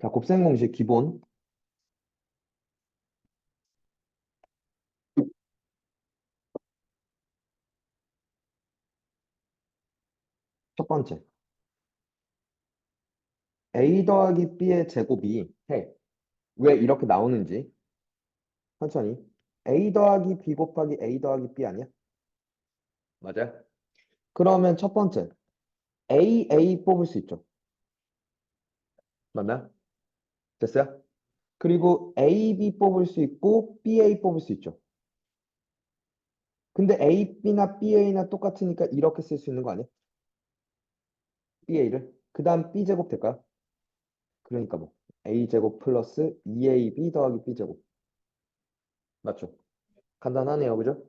자, 곱셈 공식 기본. 첫 번째. A 더하기 B의 제곱이 해. 왜 이렇게 나오는지. 천천히. A 더하기 B 곱하기 A 더하기 B 아니야? 맞아요? 그러면 첫 번째. A, A 뽑을 수 있죠. 맞나요? 됐어요? 그리고 A, B 뽑을 수 있고 B, A 뽑을 수 있죠. 근데 A, B나 B, A나 똑같으니까 이렇게 쓸 수 있는 거 아니야? B, A를. 그 다음 B 제곱 될까요? 그러니까 뭐 A 제곱 플러스 2AB 더하기 B 제곱. 맞죠? 간단하네요. 그죠?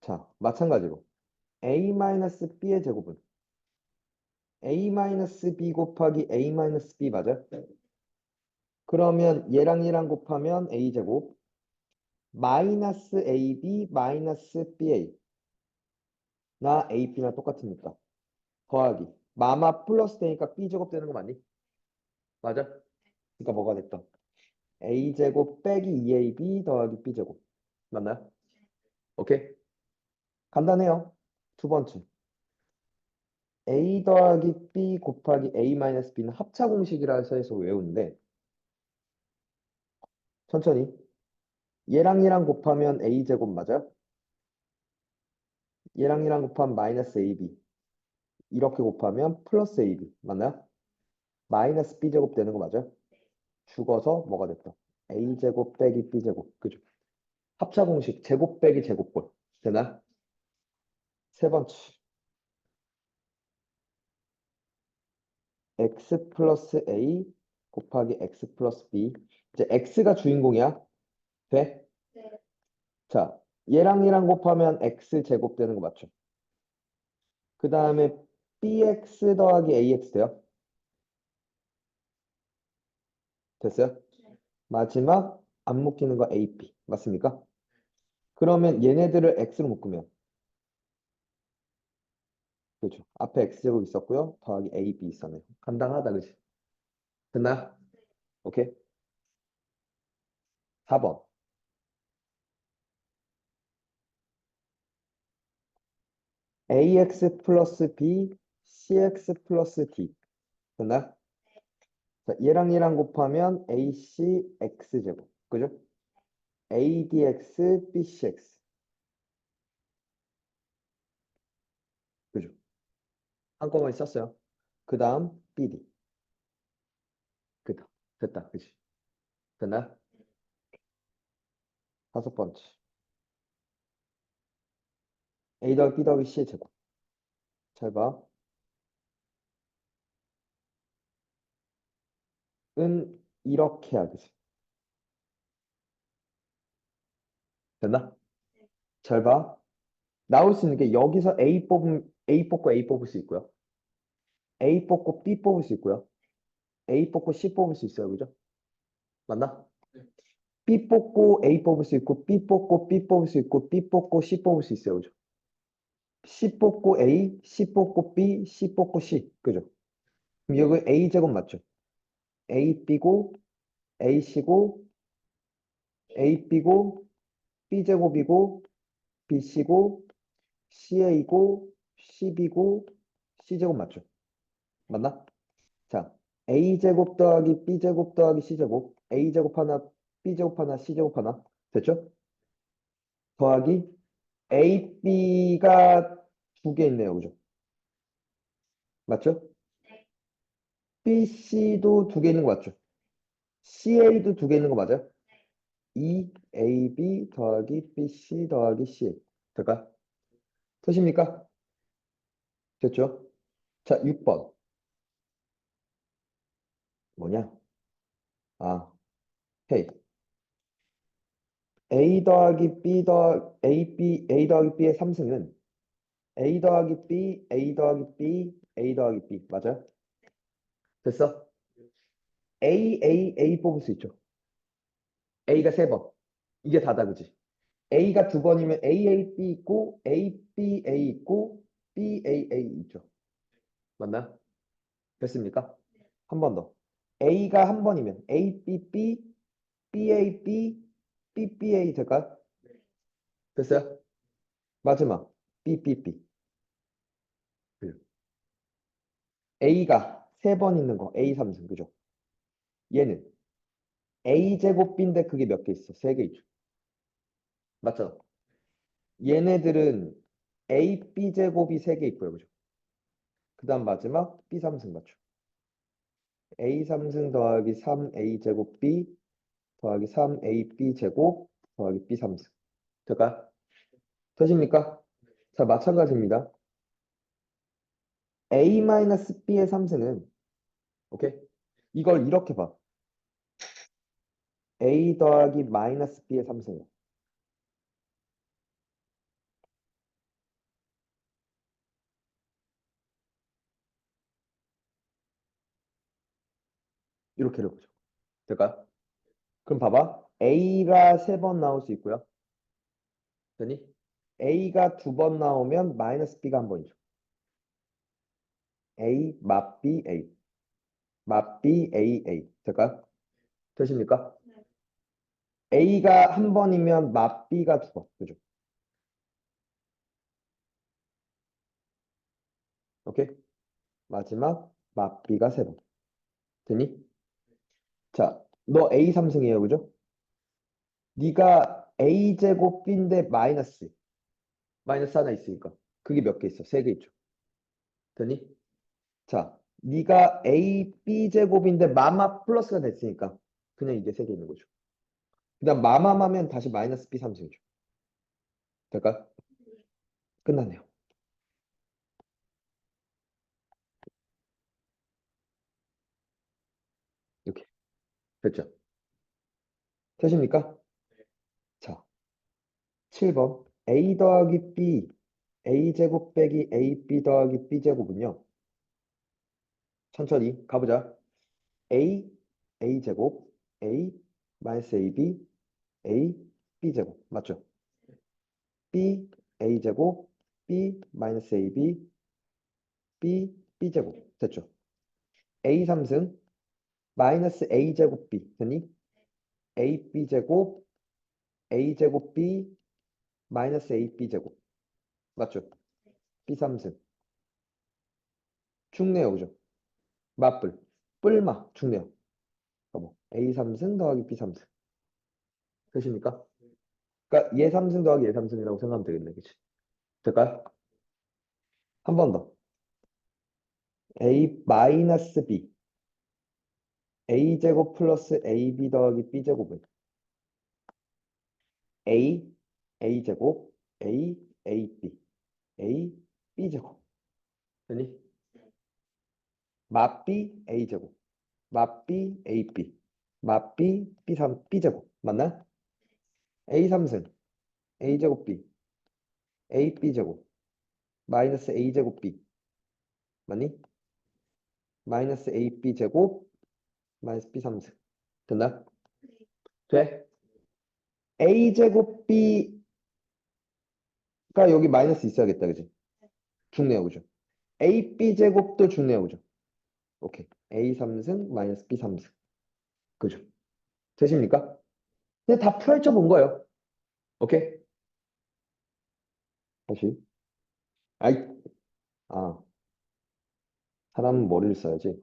자, 마찬가지로 A 마이너스 B의 제곱은 A 마이너스 B 곱하기 A 마이너스 B 맞아요? 그러면 얘랑 얘랑 곱하면 A 제곱 마이너스 AB 마이너스 BA 나 AB나 똑같으니까 더하기 마마 플러스 되니까 B 제곱 되는 거 맞니? 맞아? 그러니까 뭐가 됐다? A 제곱 빼기 2AB 더하기 B 제곱 맞나요? 오케이? 간단해요. 두 번째. A 더하기 B 곱하기 A 마이너스 B는 합차 공식이라 해서 해서 외우는데 천천히 얘랑 얘랑 곱하면 A 제곱 맞아요? 얘랑 얘랑 곱하면 마이너스 AB 이렇게 곱하면 플러스 AB 맞나요? 마이너스 B 제곱 되는 거 맞아요? 죽어서 뭐가 됐다? A 제곱 빼기 B 제곱 그죠? 합차 공식 제곱 빼기 제곱꼴 되나? 세 번째 x 플러스 a 곱하기 x 플러스 b 이제 x가 주인공이야? 돼? 네. 자, 얘랑 얘랑 곱하면 x 제곱 되는 거 맞죠? 그 다음에 bx 더하기 ax 돼요? 됐어요? 네. 마지막 안 묶이는 거 ap 맞습니까? 그러면 얘네들을 x로 묶으면 그렇죠. 앞에 x제곱 있었고요. 더하기 ab 있었네요. 간단하다, 그지? 됐나요? 오케이. 4번. ax 플러스 b, cx 플러스 d. 됐나요? 자, 얘랑 얘랑 곱하면 ac x제곱. 그죠? adx, bcx. 그죠? 한꺼번에 썼어요. 그 다음 bd. 그다. 됐다. 그지? 됐나요? 다섯 번째. a 더하기 b 더하기 c의 제곱. 잘 봐. 은 이렇게 하듯이. 됐나? 잘 봐. 나올 수 있는 게 여기서 A 뽑으면 A 뽑고 A 뽑을 수 있고요. A 뽑고 B 뽑을 수 있고요. A 뽑고 C 뽑을 수 있어요. 그죠? 맞나? B 뽑고 A 뽑을 수 있고 B 뽑고 B 뽑을 수 있고 B 뽑고 C 뽑을 수 있어요. 그죠? C 뽑고 A, C 뽑고 B, C 뽑고 C. 그죠? 그럼 여기 A 제곱 맞죠? A B고 A C고 A B고 B 제곱이고 B C고 CA고 CB고 C제곱 맞죠? 맞나? 자, A제곱 더하기 B제곱 더하기 C제곱 A제곱 하나 B제곱 하나 C제곱 하나 됐죠? 더하기 AB가 두 개 있네요. 그죠? 맞죠? BC도 두 개 있는 거 맞죠? CA도 두 개 있는 거 맞아요? E, AB 더하기 BC 더하기 CA 될까요? 되십니까? 됐죠? 자, 6번. 뭐냐? 아, 헤이. A 더하기 B 더 A, B, A 더하기 B의 3승은 A 더하기 B, A 더하기 B, A 더하기 B. 맞아요? 됐어? A, A, A 뽑을 수 있죠. A가 세 번. 이게 다다, 그지? A가 두 번이면 A, A, B 있고, A, B, A 있고, B, A, A 있죠. 맞나요? 됐습니까? 한 번 더. A가 한 번이면 A, B, B, B, A, B, B, B, A 될까요? 됐어요? 마지막 B, B, B. A가 세 번 있는 거 A 3승 그죠? 얘는 A 제곱 B인데 그게 몇 개 있어? 세 개 있죠. 맞죠? 얘네들은 A, B 제곱이 세 개 있고요. 그죠? 그 다음 마지막 B 3승 맞죠? A 3승 더하기 3A 제곱 B 더하기 3AB 제곱 더하기 B 3승. 될까요? 되십니까? 자, 마찬가지입니다. A-B의 3승은 오케이? 이걸 이렇게 봐. A 더하기 마이너스 B의 3승이야. 이렇게 해보죠. 될까요? 그럼 봐봐. A가 세 번 나올 수 있고요. 되니? A가 두 번 나오면 마이너스 B가 한 번이죠. A, 맛 B, A. 맛 B, A, A. 될까요? 되십니까? A가 한 번이면 맛 B가 두 번. 그죠? 오케이? 마지막 맛 B가 세 번. 되니? 자, 너 A 3승이에요. 그죠? 네가 A 제곱 B인데 마이너스. 마이너스 하나 있으니까. 그게 몇 개 있어? 세 개 있죠. 되니? 자, 네가 A, B 제곱인데 마마 플러스가 됐으니까 그냥 이게 세 개 있는 거죠. 그다음 마마마면 다시 마이너스 B 3승이죠. 될까요? 끝났네요. 이렇게 됐죠? 되십니까? 자, 7번 A 더하기 B A 제곱 빼기 AB 더하기 B 제곱은요. 천천히 가보자. A, A 제곱, A, 마이너스 AB, A, B 제곱. 맞죠? B, A 제곱, B, 마이너스 AB, B, B 제곱. 됐죠? A 3승, 마이너스 A 제곱 B. 됐니? A, B 제곱, A 제곱 B, 마이너스 A, B 제곱. 맞죠? B 3승. 중네요, 그죠? 맞불. 뿔마. 중네요. 여보. A 3승 더하기 B 3승. 되십니까? 그러니까 얘 3승 더하기 얘 3승이라고 생각하면 되겠네. 그치? 될까요? 한 번 더. A 마이너스 B. A 제곱 플러스 AB 더하기 B 제곱은? A, A 제곱, A, AB, A, B 제곱. 되니? 맛B A 제곱, 맛B AB, 맛B B 3 B 제곱. 맞나? A 3승 A 제곱 B, A B 제곱, 마이너스 A 제곱 B. 맞니? 마이너스 A B 제곱, 마이너스 B 3승 됐나? 돼? A 제곱 B가 여기 마이너스 있어야겠다, 그지? 중네요, 그죠? A B 제곱도 중네요, 그죠? 오케이. A 3승 마이너스 B 3승. 그죠? 되십니까? 근데 다 펼쳐 본 거예요. 오케이? 다시. 아이, 아. 사람은 머리를 써야지.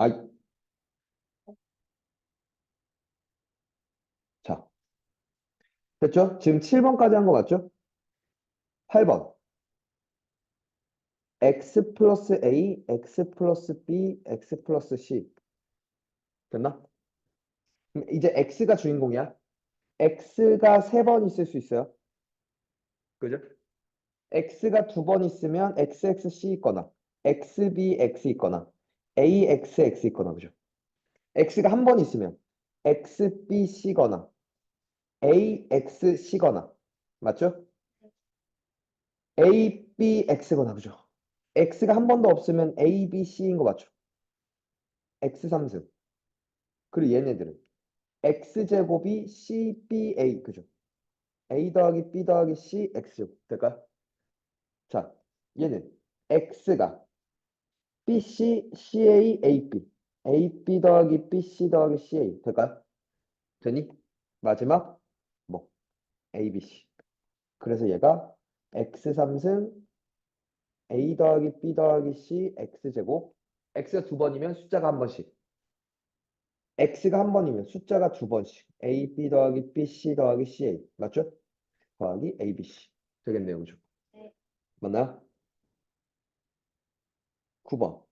아이. 자. 됐죠? 지금 7번까지 한 거 맞죠? 8번. x 플러스 a, x 플러스 b, x 플러스 c. 됐나? 이제 x가 주인공이야. x가 세 번 있을 수 있어요. 그죠? x가 두 번 있으면 xxc 있거나 xbx 있거나 axx 있거나 그죠? x가 한 번 있으면 xbc거나 axc거나 맞죠? abx거나 그죠? x가 한 번도 없으면 abc인 거 맞죠? x 3승 그리고 얘네들은 x제곱이 cba 그죠? A 더하기 B 더하기 C X 될까요? 자, 얘는 X가 BC, CA, AB AB 더하기 BC 더하기 CA 될까요? 되니? 마지막 뭐 ABC 그래서 얘가 X3승 A 더하기 B 더하기 C X제곱 X가 두 번이면 숫자가 한 번씩 X가 한 번이면 숫자가 두 번씩 A, B 더하기 B, C 더하기 CA 맞죠? 더하기 A, B, C 되겠네요 그죠? 네. 맞나요? 9번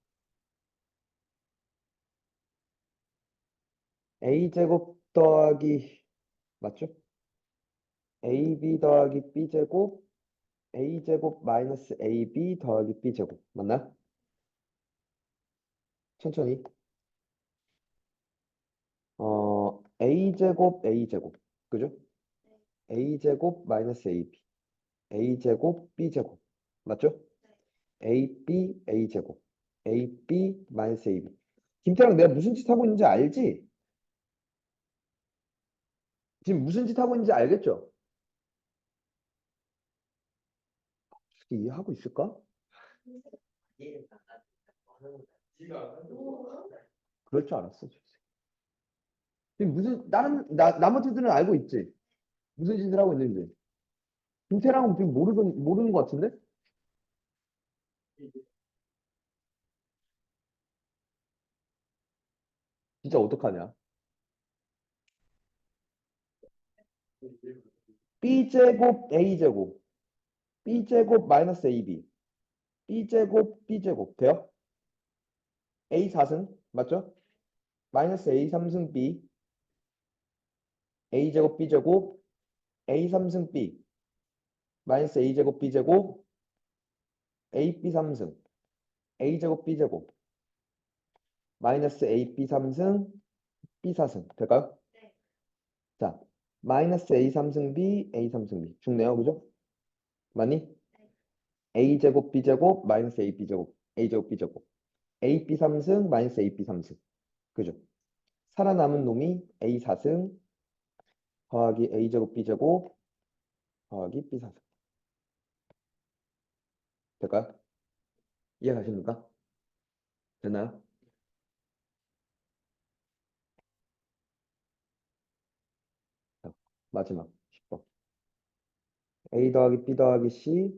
A제곱 더하기 맞죠? AB 더하기 B제곱 A제곱 마이너스 AB 더하기 B제곱 맞나요? 천천히 어 A제곱 A제곱 그죠? A제곱 마이너스 AB A제곱 B제곱 맞죠? AB A제곱 AB 마이너스 AB 김태형 내가 무슨 짓 하고 있는지 알지? 지금 무슨 짓 하고 있는지 알겠죠? 이해하고 있을까? 그럴 줄 알았어. 지금 무슨 다른 나 나머지들은 알고 있지. 무슨 짓을 하고 있는지. 김태랑은 지금 모르는 모르는 것 같은데? 진짜 어떡하냐? B제곱 A제곱. B제곱 마이너스 AB B제곱 B제곱. 돼요? A 4승 맞죠? 마이너스 A 3승 B. A제곱 B제곱. A 3승 B. 마이너스 A제곱 B제곱. AB 3승. A제곱 B제곱 마이너스 AB 3승 B 4승 될까요? 네. 자 마이너스 A 3승 B A 3승 B 죽네요 그죠? 맞니? A제곱 B제곱 마이너스 AB 제곱 A제곱 B제곱 AB 3승 마이너스 AB 3승 그죠? 살아남은 놈이 A 4승 더하기 A제곱 B제곱 더하기 B 4승 될까요? 이해 가십니까? 되나요? 자, 마지막 10번 A 더하기 B 더하기 C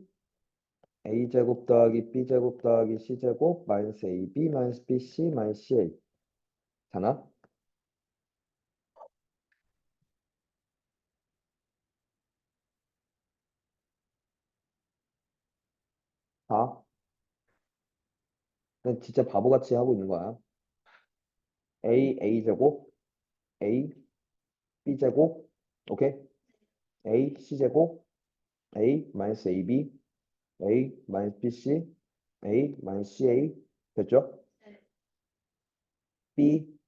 A제곱 더하기 B제곱 더하기 C제곱 마이너스 AB 마이너스 BC 마이너스 CA 자나? 다? 난 진짜 바보같이 하고 있는 거야. A, A제곱, A, B제곱, 오케이? A, C제곱, A, 마이너스 AB, A, 마이너스 BC, A, 마이너스 CA, 됐죠? 네. B,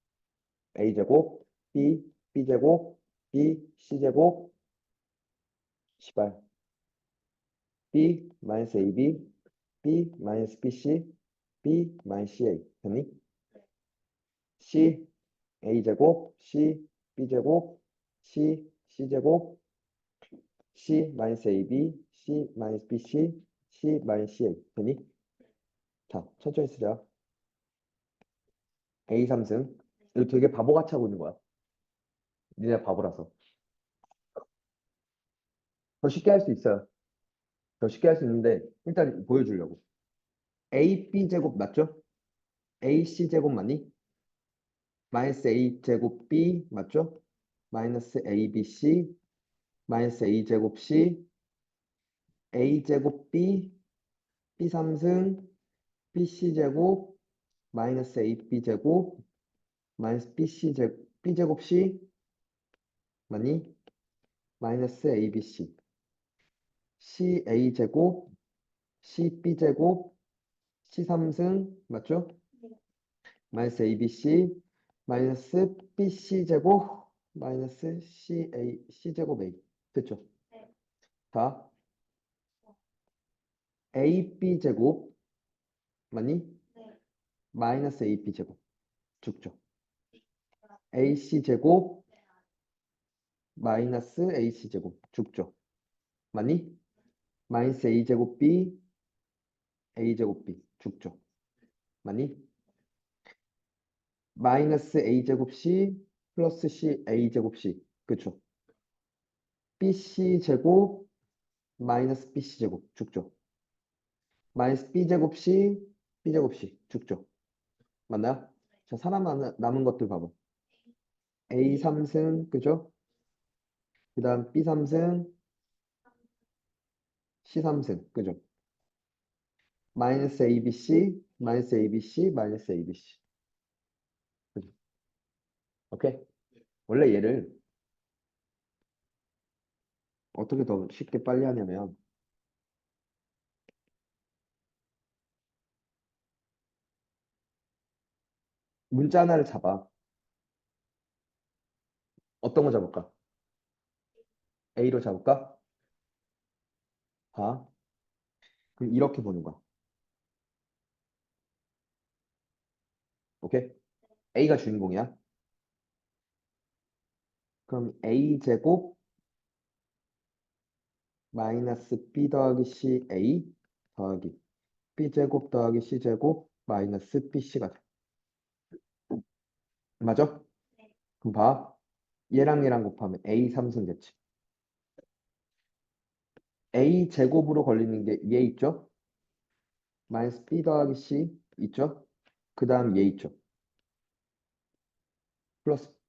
A제곱, B, B제곱, B, C제곱, 시발. B, 마이너스 AB, B, 마이너스 BC, B, 마이너스 CA, 됐니? C, A제곱, C, B제곱, C, C제곱, C, 마이너스 AB, C, 마이너스 BC, C, 마이너스 CA, 되니? 자, 천천히 쓰자. A 3승. 이거 되게 바보같이 하고 있는 거야. 니네 바보라서. 더 쉽게 할 수 있어요. 더 쉽게 할 수 있는데 일단 보여주려고. A, B 제곱 맞죠? A, C 제곱 맞니? 마이너스 A 제곱 B 맞죠? 마이너스 A, B, C 마이너스 A 제곱 C A 제곱 B B 3승 B, C 제곱 마이너스 A, B 제곱 마이너스 B, C 제곱 B 제곱 C 맞니? 마이너스 A, B, C C, A 제곱 C, B 제곱 C 3승 맞죠? 마이너스 A, B, C 마이너스 BC 제곱 마이너스 CA C 제곱 A 됐죠? 네. 다 AB 제곱 맞니? 네. 마이너스 AB 제곱 죽죠? AC 제곱 마이너스 AC 제곱 죽죠? 맞니? 마이너스 a제곱 b a제곱 b 죽죠. 맞니? 마이너스 a제곱 c 플러스 c a제곱 c 그쵸? bc 제곱 마이너스 bc 제곱 죽죠. 마이너스 b제곱 c b제곱 c 죽죠. 맞나요? 자, 사람 남- 남은 것들 봐봐. a 3승 그죠? 그 다음 b 3승 c 3승 그죠? 마이너스 abc 마이너스 abc 마이너스 abc? 오케이? 원래 얘를 어떻게 더 쉽게 빨리 하냐면 문자 하나를 잡아. 어떤 거 잡을까? A로 잡을까? 봐. 그럼 이렇게 보는 거야. 오케이? A가 주인공이야. 그럼 A 제곱 마이너스 B 더하기 C A 더하기 B 제곱 더하기 C 제곱 마이너스 BC가 돼. 맞아? 그럼 봐. 얘랑 얘랑 곱하면 A 3승 됐지. A 제곱으로 걸리는 게 얘 있죠? 마이너스 B 더하기 C 있죠? 그 다음 얘 있죠? 플러스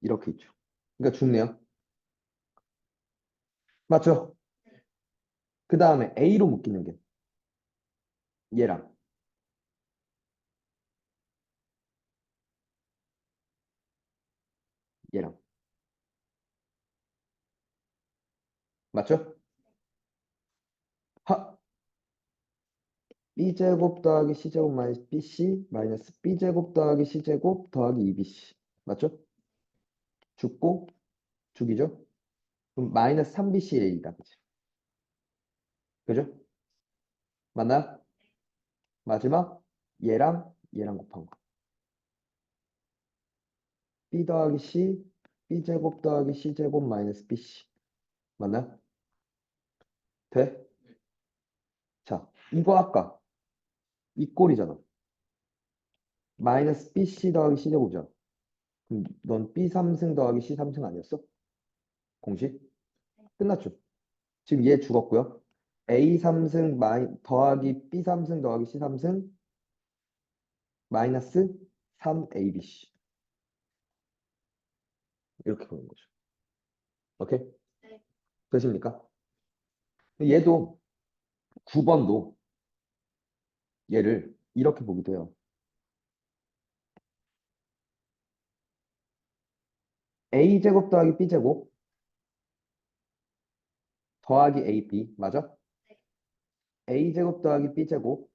이렇게 있죠. 그러니까 죽네요. 맞죠? 그 다음에 A로 묶이는 게 얘랑 얘랑 맞죠? 하 B제곱 더하기 C제곱 마이너스 BC 마이너스 B제곱 더하기 C제곱 더하기 2BC 맞죠? 죽고 죽이죠? 그럼 마이너스 3BCA이다 그치? 그죠? 맞나요? 마지막 얘랑 얘랑 곱한 거 B 더하기 C B제곱 더하기 C제곱 마이너스 BC 맞나요? 돼? 자, 이거 아까 이 꼴이잖아. 마이너스 BC 더하기 C제곱이잖아. 그럼 넌 B 3승 더하기 C 3승 아니었어? 공식? 끝났죠? 지금 얘 죽었고요. A 3승 마이, 더하기 B 3승 더하기 C 3승 마이너스 3ABC 이렇게 보는 거죠. 오케이? 네. 되십니까? 얘도 9번도 얘를 이렇게 보기도 해요. A제곱 더하기 b제곱 더하기 ab 맞아? a제곱 더하기 b제곱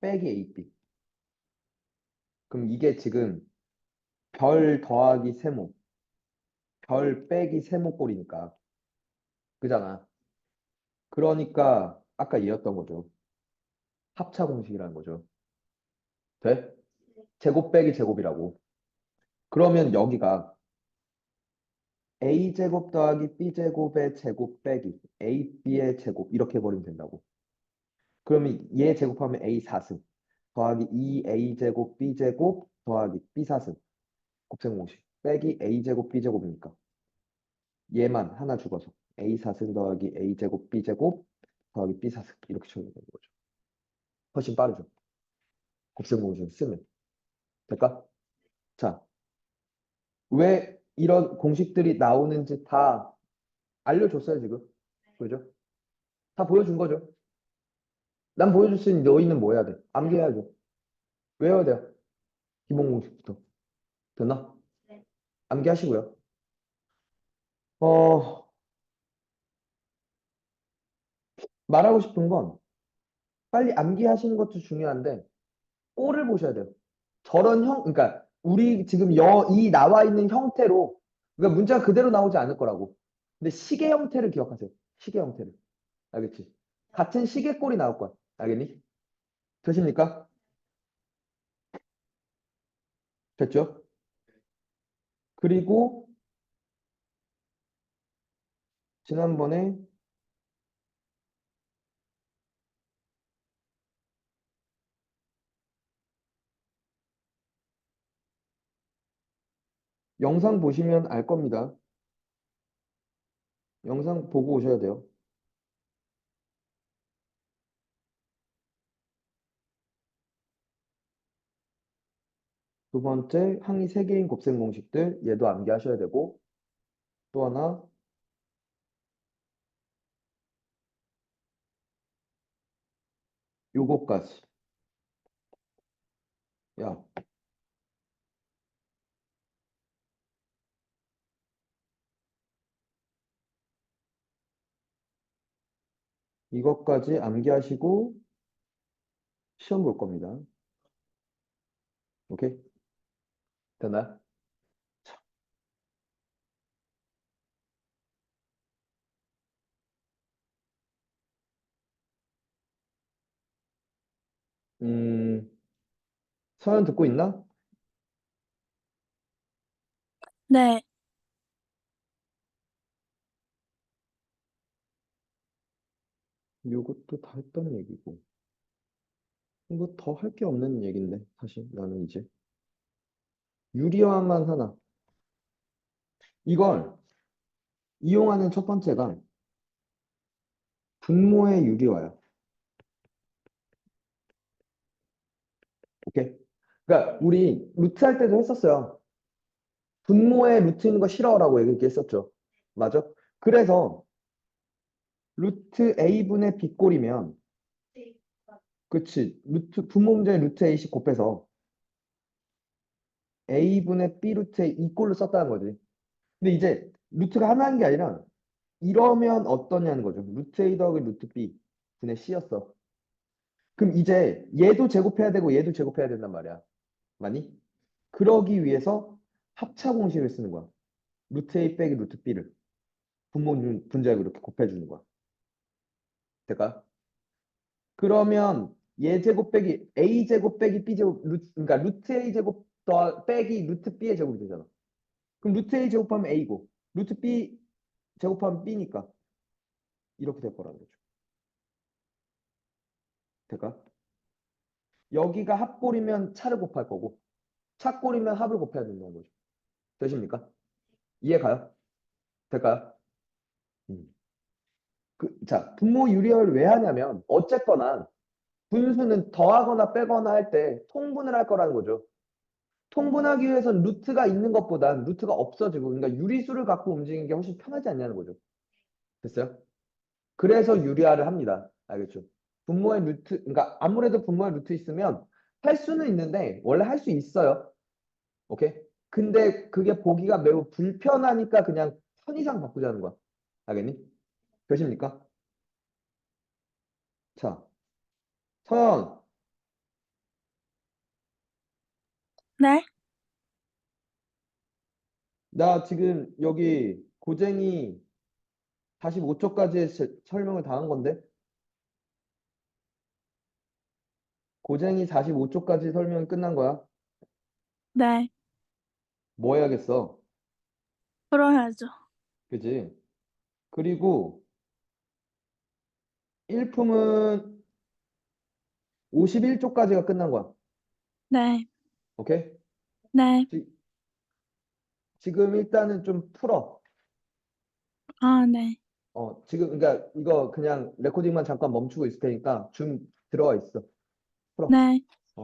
빼기 ab 그럼 이게 지금 별 더하기 세모 별 빼기 세모 꼴이니까. 그잖아. 그러니까 아까 얘였던 거죠. 합차 공식이라는 거죠. 돼? 제곱 빼기 제곱이라고 그러면 여기가 a제곱 더하기 b제곱의 제곱 빼기 ab의 제곱 이렇게 해버리면 된다고. 그러면 얘 제곱하면 a 4승 더하기 2a제곱 b제곱 더하기 b 4승 곱셈 공식 빼기 a제곱 b제곱이니까 얘만 하나 죽어서 a 4승 더하기 a제곱 b제곱 더하기 b 4승 이렇게 쳐야 되는 거죠. 훨씬 빠르죠. 곱셈 공식 쓰면 될까? 자, 왜 이런 공식들이 나오는지 다 알려줬어요, 지금. 그죠? 다 보여준 거죠. 난 보여줬으니 너희는 뭐 해야 돼? 암기해야죠. 외워야 돼요. 기본 공식부터. 됐나? 네. 암기하시고요. 어, 말하고 싶은 건 빨리 암기하시는 것도 중요한데 꼴을 보셔야 돼요. 저런 형, 그러니까 우리 지금 여, 이 나와 있는 형태로 그러니까 문자가 그대로 나오지 않을 거라고. 근데 시계 형태를 기억하세요. 시계 형태를. 알겠지? 같은 시계 꼴이 나올 거야. 알겠니? 되십니까? 됐죠? 그리고 지난번에 영상 보시면 알 겁니다. 영상 보고 오셔야 돼요. 두 번째, 항이 세 개인 곱셈 공식들, 얘도 암기하셔야 되고, 또 하나, 요거까지. 야, 이것까지 암기하시고 시험 볼 겁니다. 오케이? 됐나요? 음, 서연 듣고 있나? 네, 요것도 다 했던 얘기고. 이거 더 할 게 없는 얘긴데, 사실 나는 이제. 유리화만 하나. 이걸 이용하는 첫 번째가 분모의 유리화야. 오케이? 그러니까 우리 루트 할 때도 했었어요. 분모에 루트 있는 거 싫어라고 얘기했었죠. 맞아? 그래서 루트 a분의 b 꼴이면 그치 루트 분모 문제에 루트 a씩 곱해서 a분의 b 루트 a 이 꼴로 썼다는 거지. 근데 이제 루트가 하나인 게 아니라 이러면 어떠냐는 거죠. 루트 a 더하기 루트 b 분의 c였어. 그럼 이제 얘도 제곱해야 되고 얘도 제곱해야 된단 말이야. 맞니? 그러기 위해서 합차 공식을 쓰는 거야. 루트 a 빼기 루트 b를 분모 분- 분자하고 이렇게 곱해주는 거야. 될까요? 그러면 얘 제곱 빼기 a 제곱 빼기 b 제곱 루트 그러니까 루트 a 제곱 더 빼기 루트 b의 제곱이 되잖아. 그럼 루트 a 제곱하면 a고 루트 b 제곱하면 b니까 이렇게 될 거라는 거죠. 될까? 여기가 합골이면 차를 곱할 거고 차골이면 합을 곱해야 된다는 거죠. 되십니까? 이해 가요? 될까요? 음. 그, 자, 분모 유리화를 왜 하냐면 어쨌거나 분수는 더하거나 빼거나 할 때 통분을 할 거라는 거죠. 통분하기 위해선 루트가 있는 것보단 루트가 없어지고 그러니까 유리수를 갖고 움직이는 게 훨씬 편하지 않냐는 거죠. 됐어요? 그래서 유리화를 합니다. 알겠죠? 분모의 루트, 그러니까 아무래도 분모의 루트 있으면 할 수는 있는데 원래 할 수 있어요. 오케이? 근데 그게 보기가 매우 불편하니까 그냥 선이상 바꾸자는 거야. 알겠니? 되십니까? 자, 서연, 네, 나 지금 여기 고쟁이 45초까지 설명을 다 한 건데? 고쟁이 45초까지 설명이 끝난 거야. 네, 뭐 해야겠어? 풀어야죠. 그지? 그리고 일품은 51쪽까지가 끝난 거야. 네, 오케이? 네, 지, 지금 일단은 좀 풀어. 아, 네, 어, 지금 그러니까 이거 그냥 레코딩만 잠깐 멈추고 있을 테니까 좀 들어가 있어. 풀어. 네,